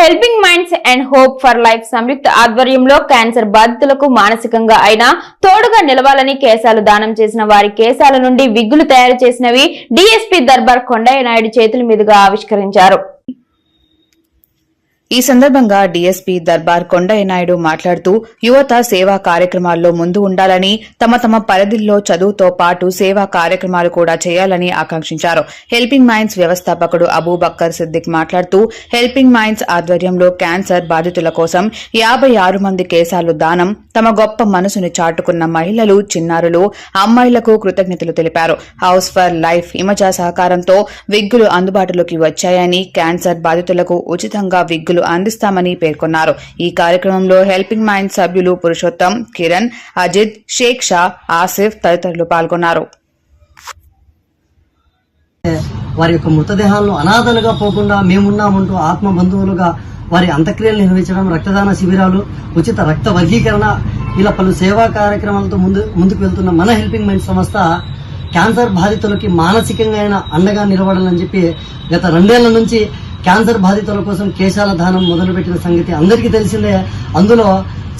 Helping minds and hope for life సంయుక్త ఆధ్వర్యంలో cancer బాధితులకు మానసికంగా అయినా తోడుగా నిలవాలని కేశాలు దానం చేసిన వారి కేశాల నుండి విగ్గులు తయారు చేసినవి డిఎస్పీ దర్బార్ కొండయ్య నాయుడు చేతుల మీదుగా ఆవిష్కరించారు. ఈ సందర్భంగా డీఎస్పీ దర్బార్ కొండయ్య నాయుడు మాట్లాడుతూ యువత సేవా కార్యక్రమాల్లో ముందు ఉండాలని తమ తమ పరిధిల్లో చదువుతో పాటు సేవా కార్యక్రమాలు కూడా చేయాలని ఆకాంక్షించారు. హెల్పింగ్ మైండ్స్ వ్యవస్థాపకుడు అబూబక్కర్ సిద్దిక్ మాట్లాడుతూ హెల్పింగ్ మైండ్స్ ఆధ్వర్యంలో క్యాన్సర్ బాధితుల కోసం యాభై ఆరు మంది కేసాలు దానం తమ గొప్ప మనసుని చాటుకున్న మహిళలు చిన్నారులు అమ్మాయిలకు కృతజ్ఞతలు తెలిపారు. హౌస్ ఫర్ లైఫ్ ఇమజా సహకారంతో విగ్గులు అందుబాటులోకి వచ్చాయని క్యాన్సర్ బాధితులకు ఉచితంగా విగ్గులు అందిస్తామని పేర్కొన్నారు. ఈ కార్యక్రమంలో హెల్పింగ్ మైండ్ సభ్యులు పురుషోత్తం కిరణ్ అజిత్ షేక్ షా ఆసిఫ్ తదితరులు పాల్గొన్నారు. వారి యొక్క మృతదేహాలను అనాథలుగా పోకుండా మేమున్నామంటూ ఆత్మ బంధువులుగా వారి అంత్యక్రియలు నిర్వహించడం రక్తదాన శిబిరాలు ఉచిత రక్త వర్గీకరణ ఇలా పలు సేవా కార్యక్రమాలతో ముందు ముందుకు వెళ్తున్న మన హెల్పింగ్ మైండ్ సంస్థ క్యాన్సర్ బాధితులకి మానసికంగా అయినా అండగా నిలబడాలని చెప్పి గత రెండేళ్ళ నుంచి క్యాన్సర్ బాధితుల కోసం కేశాల దానం మొదలుపెట్టిన సంగతి అందరికీ తెలిసిందే. అందులో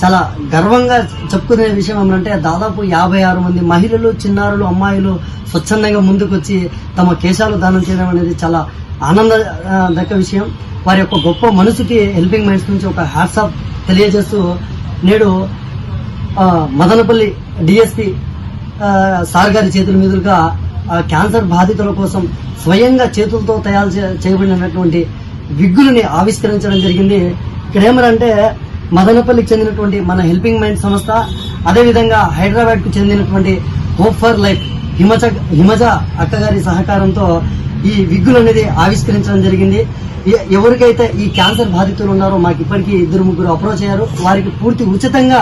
చాలా గర్వంగా చెప్పుకునే విషయం ఏమంటే దాదాపు యాభై ఆరు మంది మహిళలు చిన్నారులు అమ్మాయిలు స్వచ్ఛందంగా ముందుకొచ్చి తమ కేశాలు దానం చేయడం అనేది చాలా ఆనందదక విషయం. వారి యొక్క గొప్ప మనసుకి హెల్పింగ్ మైండ్స్ నుంచి ఒక హ్యాట్సాప్ తెలియజేస్తూ నేడు మదనపల్లి డిఎస్పి సార్ గారి చేతుల మీదుగా క్యాన్సర్ బాధితుల కోసం స్వయంగా చేతులతో తయారు చేయబడినటువంటి విగ్గులని ఆవిష్కరించడం జరిగింది. ఇక్కడ ఏమనంటే మదనపల్లికి చెందినటువంటి మన హెల్పింగ్ మైండ్ సంస్థ అదేవిధంగా హైదరాబాద్కు చెందినటువంటి hope for life Himaja Himaja అక్కగారి సహకారంతో ఈ విగ్గులు అనేది ఆవిష్కరించడం జరిగింది. ఎవరికైతే ఈ క్యాన్సర్ బాధితులు ఉన్నారో మాకు ఇప్పటికీ ఇద్దరు ముగ్గురు అప్రోచ్ అయ్యారు. వారికి పూర్తి ఉచితంగా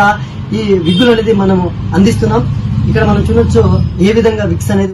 ఈ విగ్గులు అనేది మనము అందిస్తున్నాం. ఇక్కడ మనం చూడొచ్చు ఏ విధంగా విక్స్ అనేది